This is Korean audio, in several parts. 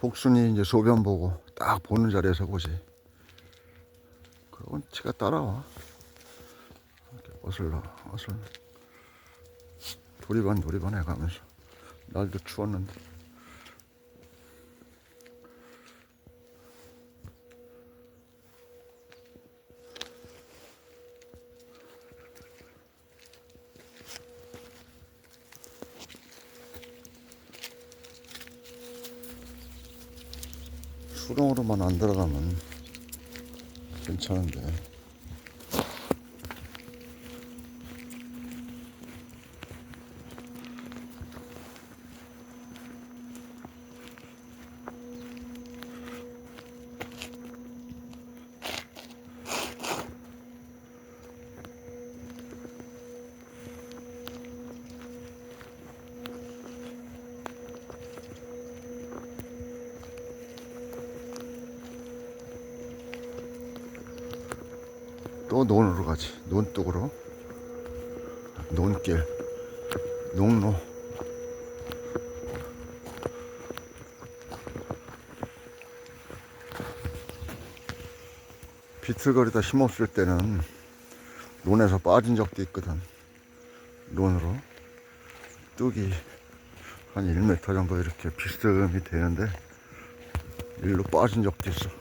복순이 이제 소변 보고 딱 보는 자리에서 보지. 그러고 지가 따라와. 이렇게 어슬러, 어슬러. 도리반, 도리반 해가면서. 날도 추웠는데. 수렁으로만 안 들어가면 괜찮은데. 또 논으로 가지. 논뚝으로. 논길. 농로. 비틀거리다 힘없을 때는 논에서 빠진 적도 있거든. 논으로. 뚝이 한 1m 정도 이렇게 비스듬히 되는데 일로 빠진 적도 있어.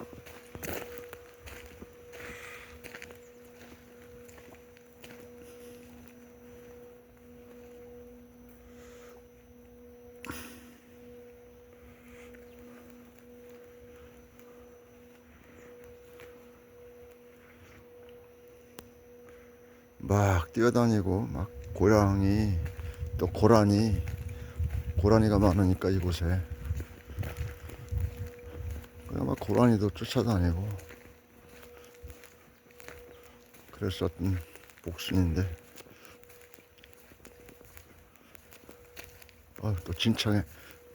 막 뛰어다니고 막 고양이 또 고라니. 고라니가 많으니까 이곳에. 막 고라니도 쫓아다니고 그랬었던 복순인데. 아 또 진창에.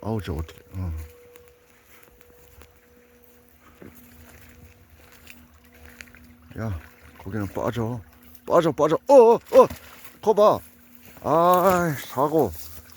아우 저 어떻게 어. 야 거기는 빠져 빠져 빠져. 어어 어, 거 봐. 아 사고